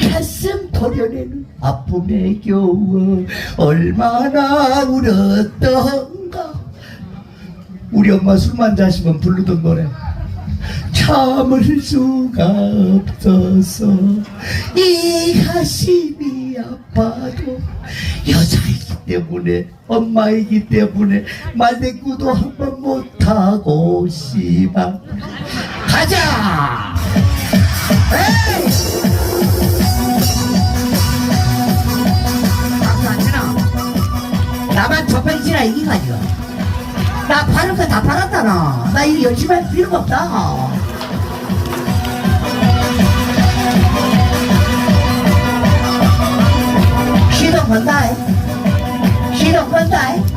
가슴 도려내는 아픔에 겨워 얼마나 울었던가. 우리 엄마 술만 자시면 부르던 노래 참을 수가 없어서 이 가슴이 아파도 여자이기 때문에 엄마이기 때문에 말대꾸도 한 번 못하고 씨발. 가자 나만 접해지라 이기가지고 나 팔을 거다 팔았다 나나 이거 열심히 할 필요가 없다. 시도 건다, 시도 건다.